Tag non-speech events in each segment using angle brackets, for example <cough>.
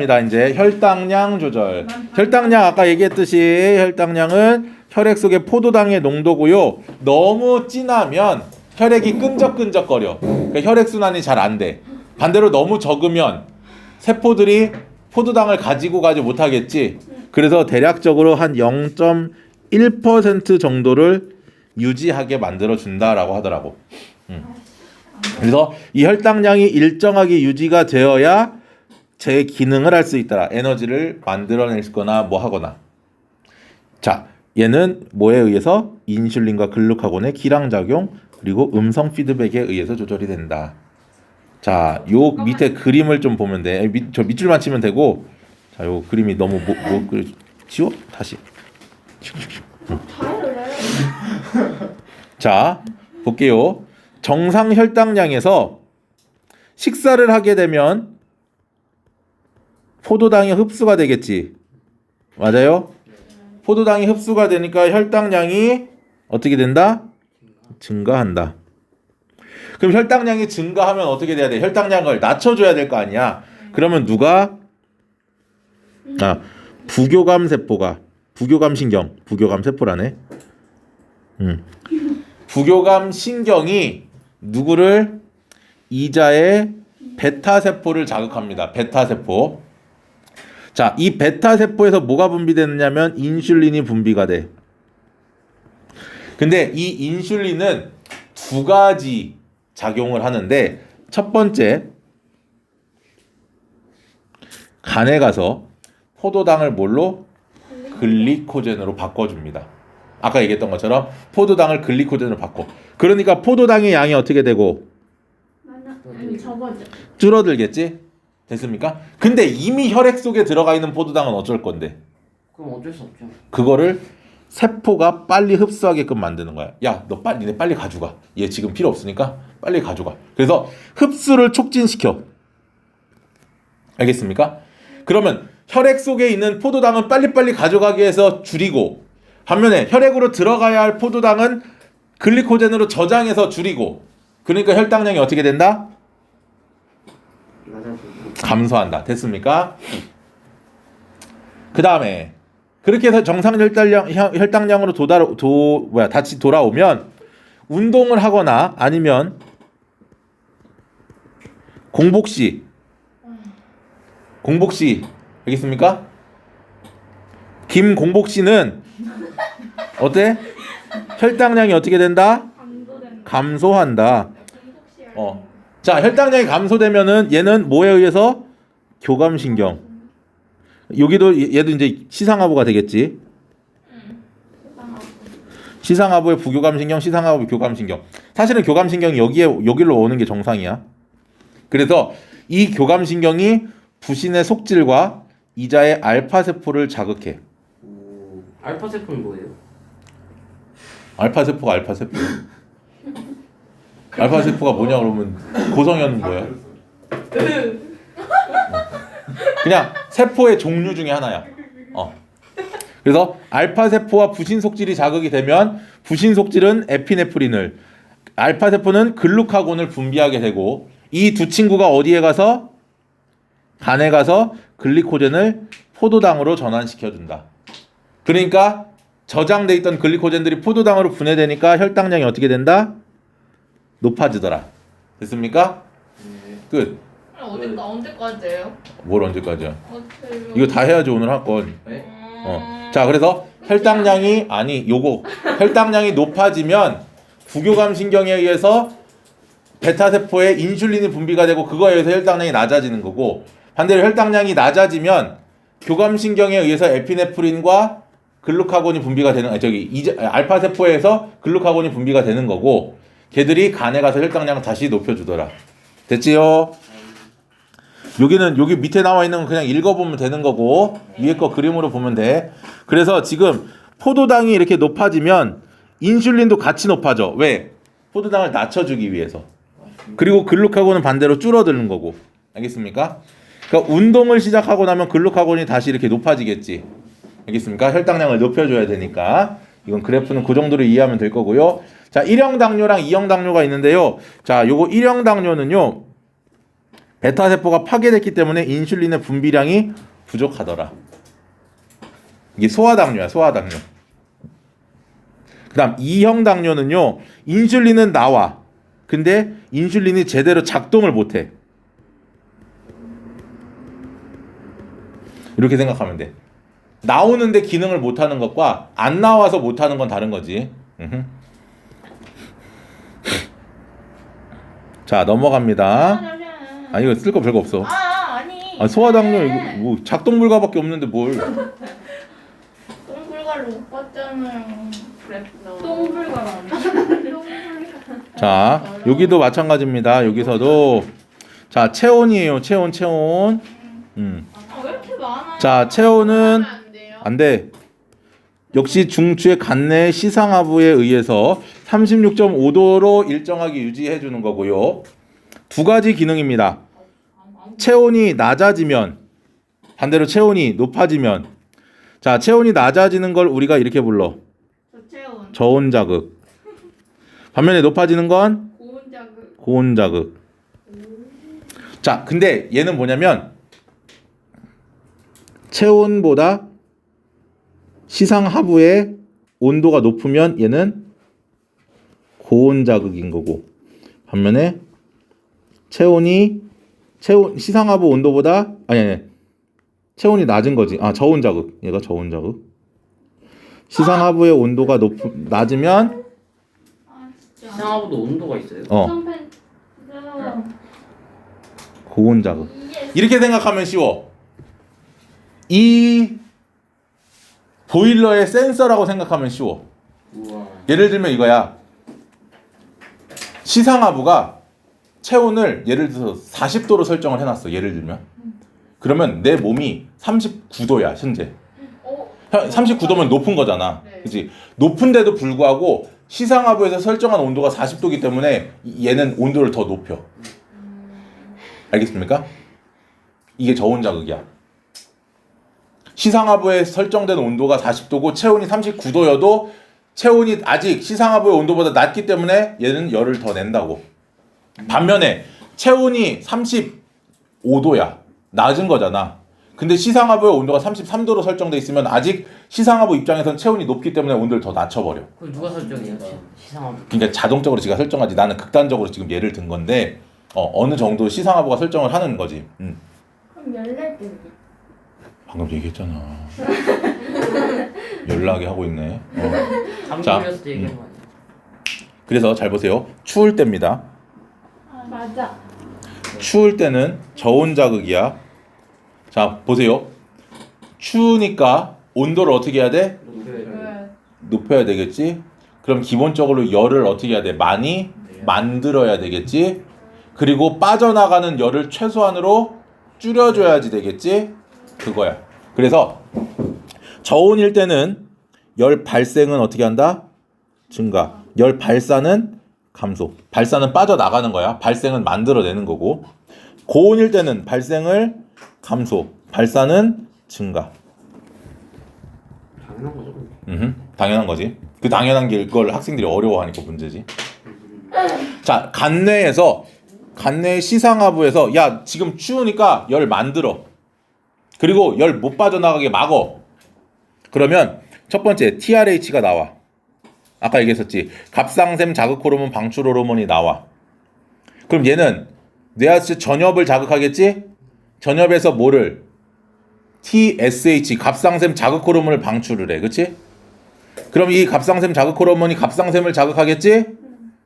들어갑니다. 이제 혈당량 조절. 혈당량 아까 얘기했듯이 혈당량은 혈액 속의 포도당의 농도고요. 너무 진하면 혈액이 끈적끈적거려. 그러니까 혈액 순환이 잘 안 돼. 반대로 너무 적으면 세포들이 포도당을 가지고 가지 못하겠지. 그래서 대략적으로 한 0.1% 정도를 유지하게 만들어 준다라고 하더라고. 음. 그래서 이 혈당량이 일정하게 유지가 되어야 제 기능을 할 수 있더라. 에너지를 만들어내거나 뭐 하거나. 자, 얘는 뭐에 의해서 인슐린과 글루카곤의 기량작용 그리고 음성 피드백에 의해서 조절이 된다. 자, 요 밑에 그림을 좀 보면 돼. 밑, 저 밑줄만 치면 되고. 자, 요 그림이 너무 뭐, 뭐 그, 지워 다시. 자, 볼게요. 정상 혈당량에서 식사를 하게 되면 포도당이 흡수가 되겠지. 맞아요? 포도당이 흡수가 되니까 혈당량이 어떻게 된다? 증가한다. 그럼 혈당량이 증가하면 어떻게 돼야 돼? 혈당량을 낮춰줘야 될 거 아니야. 그러면 누가 아 부교감 세포가 부교감 신경 부교감 세포라네. 음. 부교감 신경이 누구를 이자의 베타 세포를 자극합니다. 베타 세포. 자, 이 베타 세포에서 뭐가 분비되느냐면 인슐린이 분비가 돼. 근데 이 인슐린은 두 가지 작용을 하는데 첫 번째 간에 가서 포도당을 뭘로 글리코젠으로 바꿔줍니다. 아까 얘기했던 것처럼 포도당을 글리코젠으로 바꿔. 그러니까 포도당의 양이 어떻게 되고. 줄어들겠지? 됐습니까? 근데 이미 혈액 속에 들어가 있는 포도당은 어쩔 건데 그럼 어쩔 수 없죠. 그거를 세포가 빨리 흡수하게끔 만드는 거야. 야, 너 빨리 내 빨리 가져가. 얘 지금 필요 없으니까 빨리 가져가. 그래서 흡수를 촉진시켜. 알겠습니까? 그러면 혈액 속에 있는 포도당은 빨리빨리 가져가기 위해서 줄이고 반면에 혈액으로 들어가야 할 포도당은 글리코젠으로 저장해서 줄이고 그러니까 혈당량이 어떻게 된다? 낮아지고. 감소한다. 됐습니까? 그 다음에 그렇게 해서 정상 혈당량 혈- 혈당량으로 도달 도 뭐야 다시 돌아오면 운동을 하거나 아니면 공복 시 공복 시 알겠습니까? 김공복 씨는 어때? 혈당량이 어떻게 된다? 감소한다. 어. 자, 혈당량이 감소되면은 얘는 뭐에 의해서 교감신경. 여기도 얘- 얘도 이제 시상하부가 되겠지. 시상하부의 부교감신경, 시상하부 교감신경. 사실은 교감신경이 여기에 여기로 오는 게 정상이야. 그래서 이 교감신경이 부신의 속질과 이자의 알파 세포를 자극해. 오. 알파 세포는 뭐예요? 알파 세포가 알파 세포. <laughs> 알파 세포가 뭐냐 그러면 고성현 뭐야? <laughs> 그냥 세포의 종류 중에 하나야. 어. 그래서 알파 세포와 부신 속질이 자극이 되면 부신 속질은 에피네프린을 알파 세포는 글루카곤을 분비하게 되고 이 두 친구가 어디에 가서 간에 가서 글리코젠을 포도당으로 전환시켜 준다. 그러니까 저장돼 있던 글리코젠들이 포도당으로 분해되니까 혈당량이 어떻게 된다? 높아지더라. 됐습니까? 끝. 어디까 언제까지예요? 뭘 언제까지야? 어떻게 이거 다 해야지 오늘 할 건. 네? 어. 자, 그래서 혈당량이 아니 요거 혈당량이 높아지면 부교감 신경에 의해서 베타 세포에 인슐린이 분비가 되고 그거에 의해서 혈당량이 낮아지는 거고 반대로 혈당량이 낮아지면 교감 신경에 의해서 에피네프린과 글루카곤이 분비가 되는 아니 저기 이제 알파 세포에서 글루카곤이 분비가 되는 거고 걔들이 간에 가서 혈당량을 다시 높여주더라. 됐지요? 여기는 여기 밑에 나와 있는 건 그냥 읽어보면 되는 거고 위에 거 그림으로 보면 돼. 그래서 지금 포도당이 이렇게 높아지면 인슐린도 같이 높아져. 왜? 포도당을 낮춰주기 위해서. 그리고 글루카곤은 반대로 줄어드는 거고. 알겠습니까? 그러니까 운동을 시작하고 나면 글루카곤이 다시 이렇게 높아지겠지. 알겠습니까? 혈당량을 높여줘야 되니까. 이건 그래프는 그 정도로 이해하면 될 거고요. 자, 1형 당뇨랑 2형 당뇨가 있는데요. 자, 요거 1형 당뇨는요. 베타 세포가 파괴됐기 때문에 인슐린의 분비량이 부족하더라. 이게 소화당뇨야, 소화당뇨. 그다음 E형 당뇨는요. 인슐린은 나와. 근데 인슐린이 제대로 작동을 못 해. 이렇게 생각하면 돼. 나오는데 기능을 못 하는 것과 안 나와서 못 하는 건 다른 거지. 음흠. 자, 넘어갑니다. 아, 이거 쓸 거 별거 없어. 아 아니. 아, 소화당뇨 이거 뭐 작동 불가밖에 없는데 뭘? 똥불가를 못 봤잖아요. 그래. 똥불가가 아니야. <laughs> 자, 여기도 마찬가지입니다. 여기서도 자, 체온이에요. 체온, 체온. 음. 아왜 이렇게 많아요? 자, 체온은. 안 돼. 역시 중추의 간내 시상하부에 의해서 36.5도로 일정하게 유지해 주는 거고요. 두 가지 기능입니다. 체온이 낮아지면 반대로 체온이 높아지면 자, 체온이 낮아지는 걸 우리가 이렇게 불러. 저체온. 저온 자극. 반면에 높아지는 건 고온 자극. 고온 자극. 자, 근데 얘는 뭐냐면 체온보다 시상 하부의 온도가 높으면 얘는 고온 자극인 거고 반면에 체온이 체온 시상 하부 온도보다 아니 아니 체온이 낮은 거지. 아, 저온 자극. 얘가 저온 자극. 시상 하부의 온도가 높 낮으면 아 진짜. 시상하고도 온도가 있어요. 어, 성팬. 고온 자극. 이게 이렇게 생각하면 쉬워. 이 보일러의 센서라고 생각하면 쉬워. 우와. 예를 들면 이거야. 시상하부가 체온을 예를 들어서 40도로 설정을 해놨어. 예를 들면. 그러면 내 몸이 39도야 현재. 어. 39도면 높은 거잖아. 네. 그지? 높은데도 불구하고 시상하부에서 설정한 온도가 40도기 때문에 이- 얘는 온도를 더 높여. 알겠습니까? 이게 저온 자극이야. 시상하부에 설정된 온도가 40도고 체온이 39도여도 체온이 아직 시상하부의 온도보다 낮기 때문에 얘는 열을 더 낸다고. 반면에 체온이 35도야. 낮은 거잖아. 근데 시상하부의 온도가 33도로 설정돼 있으면 아직 시상하부 입장에선 체온이 높기 때문에 온도를 더 낮춰버려. 그걸 누가 설정해요? 시상하고. 그러니까 자동적으로 지가 설정하지. 나는 극단적으로 지금 예를 든 건데 어, 어느 정도 시상하부가 설정을 하는 거지. 음. 그럼 열날 때. 방금 얘기했잖아. <laughs> 연락이 하고 있네. 어. 자, 얘기한 거 아니야? 그래서 잘 보세요. 추울 때입니다. 아 맞아. 추울 때는 저온 자극이야. 자, 보세요. 추우니까 온도를 어떻게 해야 돼? 그 높여야 되겠지? 그럼 기본적으로 열을 어떻게 해야 돼? 많이 만들어야 되겠지? 그리고 빠져나가는 열을 최소한으로 줄여줘야지 되겠지? 그거야. 그래서 저온일 때는 열 발생은 어떻게 한다? 증가. 열 발사는 감소. 발사는 빠져나가는 거야. 발생은 만들어내는 거고. 고온일 때는 발생을 감소. 발사는 증가. 당연한 거죠. 음, 당연한 거지. 그 당연한 게 이걸 학생들이 어려워하니까 문제지. 자, 간내에서 간내 시상하부에서 야 지금 추우니까 열 만들어. 그리고 열 못 빠져나가게 막어. 그러면 첫 번째 TRH가 나와. 아까 얘기했었지. 갑상샘 자극 호르몬 방출 호르몬이 나와. 그럼 얘는 뇌하수 전엽을 자극하겠지? 전엽에서 뭐를 TSH 갑상샘 자극 호르몬을 방출을 해. 그렇지? 그럼 이 갑상샘 자극 호르몬이 갑상샘을 자극하겠지?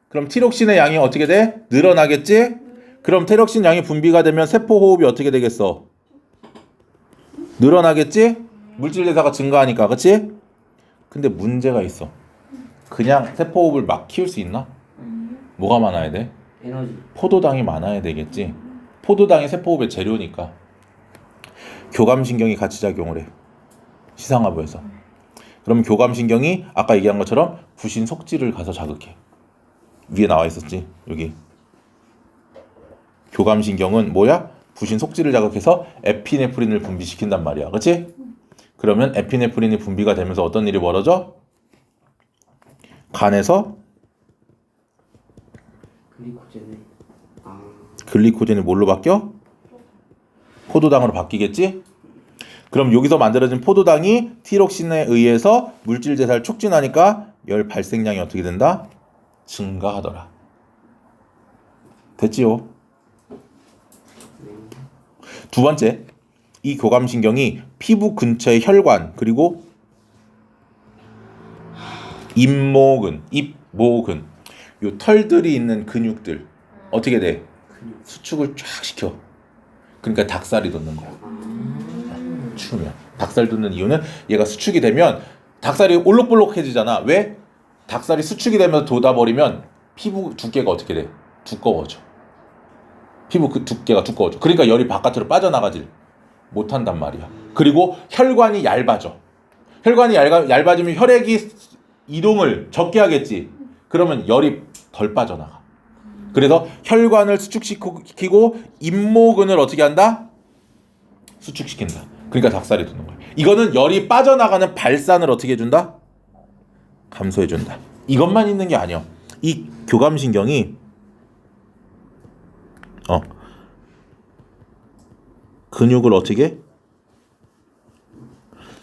그럼 티록신의 양이 어떻게 돼? 늘어나겠지? 그럼 티록신 양이 분비가 되면 세포 호흡이 어떻게 되겠어? 늘어나겠지? 물질 대사가 증가하니까. 그렇지? 근데 문제가 있어. 그냥 세포 호흡을 막 키울 수 있나? 뭐가 많아야 돼? 에너지. 포도당이 많아야 되겠지. 포도당이 세포호흡의 재료니까. 교감신경이 같이 작용을 해. 시상하부에서. 그럼 교감신경이 아까 얘기한 것처럼 부신 속지를 가서 자극해. 위에 나와 있었지. 여기. 교감신경은 뭐야? 부신 속지를 자극해서 에피네프린을 분비시킨단 말이야. 그렇지? 그러면 에피네프린이 분비가 되면서 어떤 일이 벌어져? 간에서. 아. 글리코젠이 뭘로 바뀌어? 포도당으로 바뀌겠지? 그럼 여기서 만들어진 포도당이 티록신에 의해서 물질 제사를 촉진하니까 열 발생량이 어떻게 된다? 증가하더라. 됐지요? 두 번째, 이 교감신경이 피부 근처의 혈관 그리고 잇모근, 입모근, 요 털들이 있는 근육들 어떻게 돼? 수축을 쫙 시켜. 그러니까 닭살이 돋는 거야. 추우면 닭살 돋는 이유는 얘가 수축이 되면 닭살이 올록볼록해지잖아. 왜? 닭살이 수축이 되면서 돋아버리면 피부 두께가 어떻게 돼? 두꺼워져. 피부 그 두께가 두꺼워져. 그러니까 열이 바깥으로 빠져나가질 못한단 말이야. 그리고 혈관이 얇아져. 혈관이 얇아, 얇아지면 혈액이 이동을 적게 하겠지. 그러면 열이 덜 빠져나가. 그래서 혈관을 수축시키고 잇모근을 어떻게 한다? 수축시킨다. 그러니까 닭살이 돋는 거야. 이거는 열이 빠져나가는 발산을 어떻게 해준다? 감소해준다. 이것만 있는 게 아니야. 이 교감신경이 어 근육을 어떻게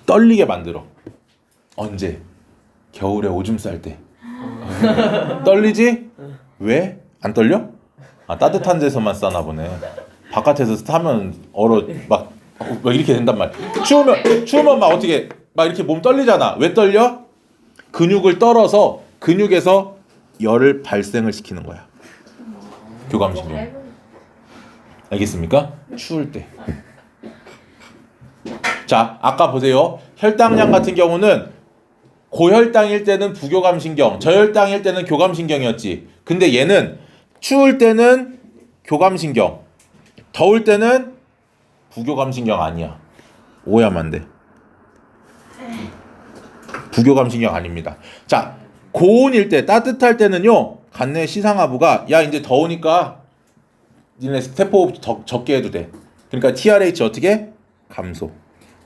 떨리게 만들어. 언제? 겨울에 오줌 쌀 때. <laughs> 떨리지? 왜? 안 떨려? 아 따뜻한 데서만 싸나 보네. 바깥에서 타면 얼어 막, 어, 막 이렇게 된단 말이야. 추우면 추우면 막 어떻게 막 이렇게 몸 떨리잖아. 왜 떨려? 근육을 떨어서 근육에서 열을 발생을 시키는 거야. 교감신경. 알겠습니까? 추울 때. 자, 아까 보세요. 혈당량 같은 경우는 고혈당일 때는 부교감신경, 저혈당일 때는 교감신경이었지. 근데 얘는 추울 때는 교감신경, 더울 때는 부교감신경 아니야. 오해하면 안 돼. 부교감신경 아닙니다. 자, 고온일 때, 따뜻할 때는요, 간내 시상하부가 야 이제 더우니까 니네 적, 적게 해도 돼. 그러니까 TRH 어떻게 감소.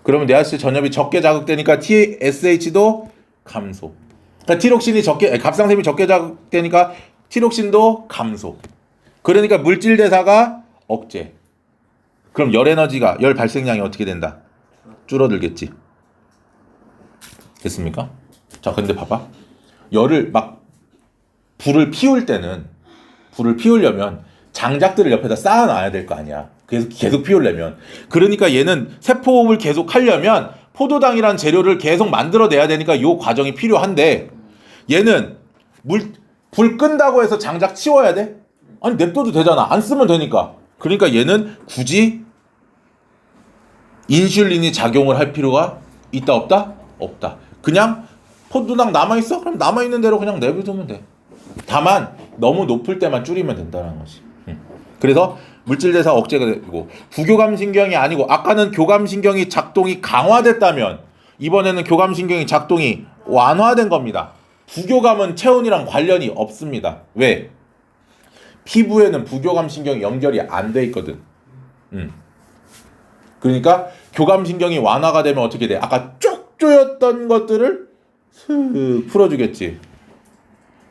그러면 뇌하스 전엽이 적게 자극되니까 TSH도 감소. 그러니까 티록신이 적게 갑상샘이 적게 자극되니까 티록신도 감소. 그러니까 물질 대사가 억제. 그럼 열 에너지가 열 발생량이 어떻게 된다? 줄어들겠지. 됐습니까? 자, 근데 봐봐. 열을 막 불을 피울 때는 불을 피우려면 장작들을 옆에다 쌓아놔야 될 거 아니야. 그래서 계속 피우려면. 그러니까 얘는 세포업을 계속 하려면 포도당이란 재료를 계속 만들어내야 되니까 요 과정이 필요한데 얘는 물, 불 끈다고 해서 장작 치워야 돼? 아니 냅둬도 되잖아. 안 쓰면 되니까. 그러니까 얘는 굳이 인슐린이 작용을 할 필요가 있다 없다? 없다. 그냥 포도당 남아있어? 그럼 남아있는 대로 그냥 내버려두면 돼. 다만 너무 높을 때만 줄이면 된다는 거지. 음. 그래서 물질 대사 억제가 되고 부교감 신경이 아니고 아까는 교감 신경이 작동이 강화됐다면 이번에는 교감 신경이 작동이 완화된 겁니다. 부교감은 체온이랑 관련이 없습니다. 왜? 피부에는 부교감 신경이 연결이 안 돼 있거든. 음. 그러니까 교감 신경이 완화가 되면 어떻게 돼? 아까 쭉 조였던 것들을 슥 풀어주겠지.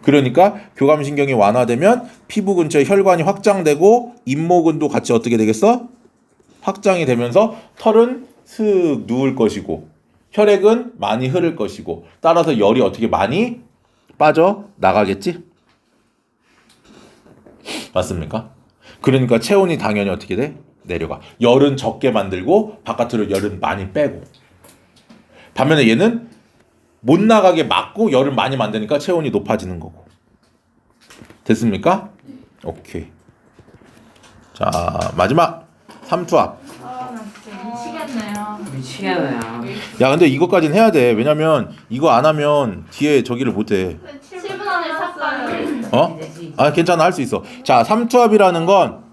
그러니까 교감신경이 완화되면 피부 근처에 혈관이 확장되고 잇모근도 같이 어떻게 되겠어? 확장이 되면서 털은 슥 누울 것이고 혈액은 많이 흐를 것이고 따라서 열이 어떻게 많이 빠져 나가겠지? 맞습니까? 그러니까 체온이 당연히 어떻게 돼? 내려가. 열은 적게 만들고 바깥으로 열은 많이 빼고. 반면에 얘는 못 나가게 막고 열을 많이 만드니까 체온이 높아지는 거고. 됐습니까? 오케이. 자, 마지막 삼투압. 미치겠네요. 미치겠네요. 야, 근데 이것까지는 해야 돼. 왜냐면 이거 안 하면 뒤에 저기를 못 해. 7분 안에 샀어요. 어? 아, 괜찮아. 할 수 있어. 자, 삼투압이라는 건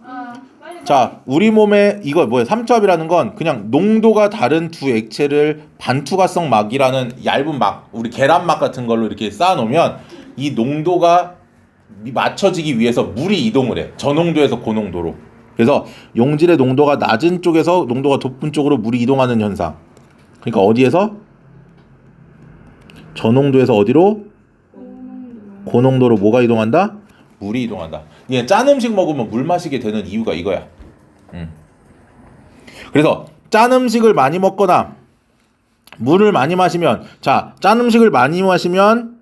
자, 우리 몸에 이거 뭐야? 삼투압이라는 건 그냥 농도가 다른 두 액체를 반투과성 막이라는 얇은 막, 우리 계란막 같은 걸로 이렇게 쌓아 놓으면 이 농도가 미- 맞춰지기 위해서 물이 이동을 해. 저농도에서 고농도로. 그래서 용질의 농도가 낮은 쪽에서 농도가 높은 쪽으로 물이 이동하는 현상. 그러니까 어디에서 저농도에서 어디로 고농도로 뭐가 이동한다? 물이 이동한다. 얘짠 음식 먹으면 물 마시게 되는 이유가 이거야. 음. 그래서 짠 음식을 많이 먹거나 물을 많이 마시면 자, 짠 음식을 많이 마시면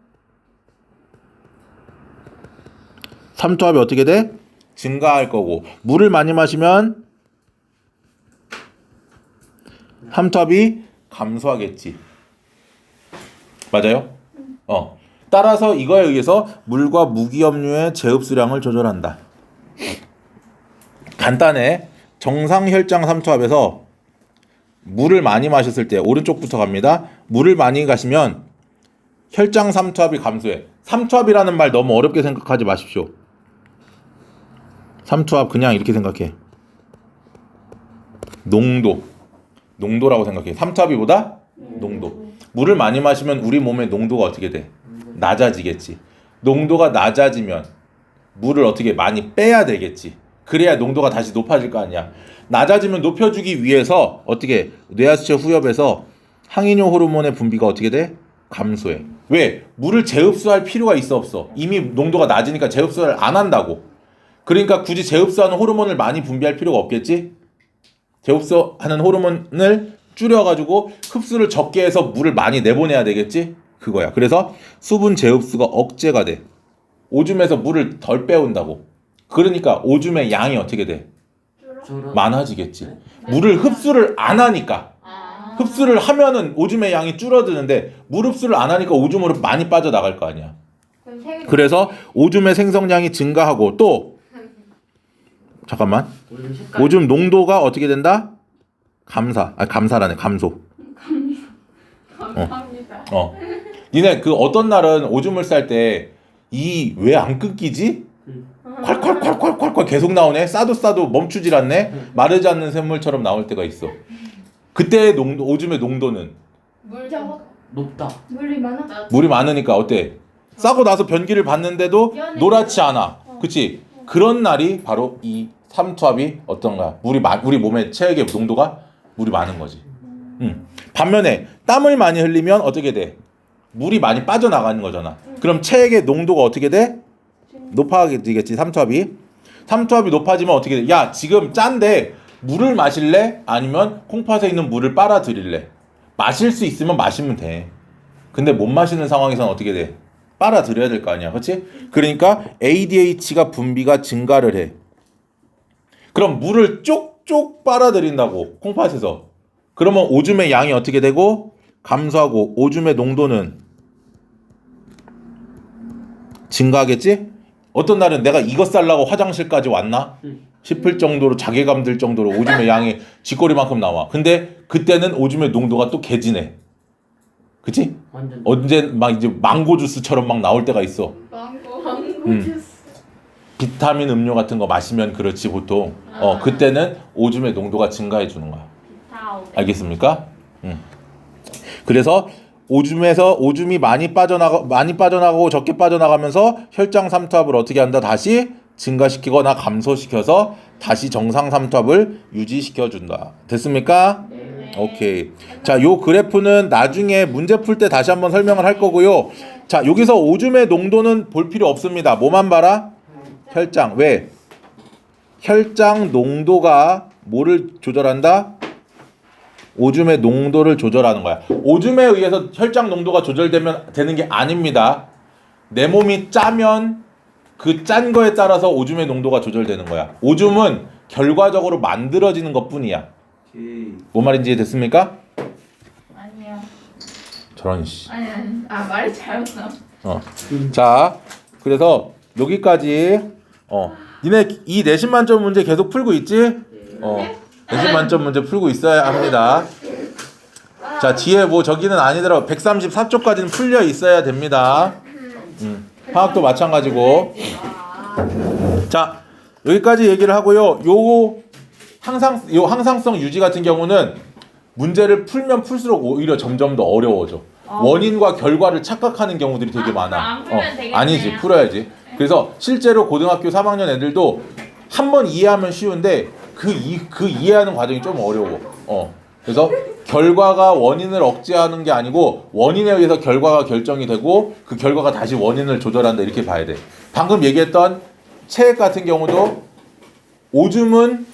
삼투압이 어떻게 돼? 증가할 거고 물을 많이 마시면 삼투압이 감소하겠지. 맞아요? 어. 따라서 이거에 의해서 물과 무기염료의 제흡수량을 조절한다. 간단해. 정상 혈장 삼투압에서 물을 많이 마셨을 때 오른쪽부터 갑니다. 물을 많이 가시면 혈장 삼투압이 감소해. 삼투압이라는 말 너무 어렵게 생각하지 마십시오. 삼투압 그냥 이렇게 생각해. 농도. 농도라고 생각해. 삼투압이 보다 농도. 물을 많이 마시면 우리 몸의 농도가 어떻게 돼? 낮아지겠지. 농도가 낮아지면 물을 어떻게 많이 빼야 되겠지. 그래야 농도가 다시 높아질 거 아니야. 낮아지면 높여주기 위해서 어떻게 뇌하수체 후엽에서 항이뇨 호르몬의 분비가 어떻게 돼? 감소해. 왜? 물을 재흡수할 필요가 있어 없어? 이미 농도가 낮으니까 재흡수를 안 한다고. 그러니까 굳이 재흡수하는 호르몬을 많이 분비할 필요가 없겠지? 재흡수하는 호르몬을 줄여가지고 흡수를 적게 해서 물을 많이 내보내야 되겠지? 그거야. 그래서 수분 재흡수가 억제가 돼. 오줌에서 물을 덜 빼온다고. 그러니까 오줌의 양이 어떻게 돼? 줄어. 많아지겠지. 물을 흡수를 안 하니까. 아. 흡수를 하면은 오줌의 양이 줄어드는데 물 흡수를 안 하니까 오줌으로 많이 빠져나갈 거 아니야. 그럼 세 개. 그래서 오줌의 생성량이 증가하고 또 <laughs> 잠깐만 오줌 색깔. 오줌 농도가 어떻게 된다? 감사 아 감사라네 감소. 감사합니다. 어. 니네 그 어떤 날은 오줌을 쌀 때 이 왜 안 끊기지? 콸콸콸콸콸콸 계속 나오네. 싸도 싸도 멈추질 않네. 마르지 않는 샘물처럼 나올 때가 있어. 그때 농도 오줌의 농도는 물 적어. 높다. 물이 많아? 물이 많으니까 어때? 싸고 나서 변기를 봤는데도 노랗지 않아. 그치? 그런 날이 바로 이 삼투압이 어떤가? 물이 마, 우리 몸의 체액의 농도가 물이 많은 거지. 음. 반면에 땀을 많이 흘리면 어떻게 돼? 물이 많이 빠져나가는 거잖아. 그럼 체액의 농도가 어떻게 돼? 높아지겠지 삼투압이. 삼투압이 높아지면 어떻게 돼? 야 지금 짠데 물을 마실래? 아니면 콩팥에 있는 물을 빨아들일래? 마실 수 있으면 마시면 돼. 근데 못 마시는 상황에서는 어떻게 돼? 빨아들여야 될 거 아니야, 그렇지? 그러니까 ADH가 분비가 증가를 해. 그럼 물을 쪽쪽 빨아들인다고 콩팥에서. 그러면 오줌의 양이 어떻게 되고 감소하고 오줌의 농도는 증가하겠지? 어떤 날은 내가 이거 쌀라고 화장실까지 왔나? 싶을 정도로 자괴감 들 정도로 오줌의 <laughs> 양이 쥐꼬리만큼 나와. 근데 그때는 오줌의 농도가 또 개진해. 그치? 완전. 언제 막 이제 망고 주스처럼 막 나올 때가 있어. 망고. 망고 음. 주스. 비타민 음료 같은 거 마시면 그렇지 보통. 어 그때는 오줌의 농도가 증가해 주는 거야. 다 알겠습니까? 음. 그래서 오줌에서 오줌이 많이 빠져나가 많이 빠져나가고 적게 빠져나가면서 혈장 삼투압을 어떻게 한다? 다시 증가시키거나 감소시켜서 다시 정상 삼투압을 유지시켜 준다. 됐습니까? 오케이. 자, 요 그래프는 나중에 문제 풀 때 다시 한번 설명을 할 거고요. 자, 여기서 오줌의 농도는 볼 필요 없습니다. 뭐만 봐라? 혈장. 왜? 혈장 농도가 뭐를 조절한다? 오줌의 농도를 조절하는 거야. 오줌에 의해서 혈장 농도가 조절되면 되는 게 아닙니다. 내 몸이 짜면 그 짠 거에 따라서 오줌의 농도가 조절되는 거야. 오줌은 결과적으로 만들어지는 것 뿐이야. 오케이. 뭔 말인지 됐습니까? 아니야. 저런 씨. 아니 아니. 아 말이 잘못 나왔어. 어. 자, 그래서 여기까지 어. 니네 이 내신 만점 문제 계속 풀고 있지? 어. 내신 만점 문제 풀고 있어야 합니다. 자, 뒤에 뭐 저기는 아니더라도 134쪽까지는 풀려 있어야 됩니다. 음. 화학도 마찬가지고. 자, 여기까지 얘기를 하고요. 요 항상 요 항상성 유지 같은 경우는 문제를 풀면 풀수록 오히려 점점 더 어려워져. 원인과 결과를 착각하는 경우들이 되게 아, 많아. 어. 아니지, 풀어야지. 그래서 실제로 고등학교 3학년 애들도 한 번 이해하면 쉬운데 그, 이, 그 이해하는 과정이 좀 어려워. 어. 그래서 결과가 원인을 억제하는 게 아니고 원인에 의해서 결과가 결정이 되고 그 결과가 다시 원인을 조절한다 이렇게 봐야 돼. 방금 얘기했던 체액 같은 경우도 오줌은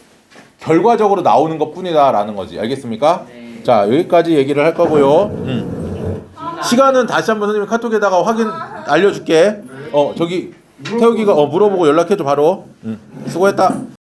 결과적으로 나오는 것 뿐이다라는 거지. 알겠습니까? 네. 자 여기까지 얘기를 할 거고요. 음. 시간은 다시 한번 선생님 카톡에다가 확인 알려줄게. 어 저기 태욱이가 어 물어보고 연락해줘 바로. 음. 수고했다.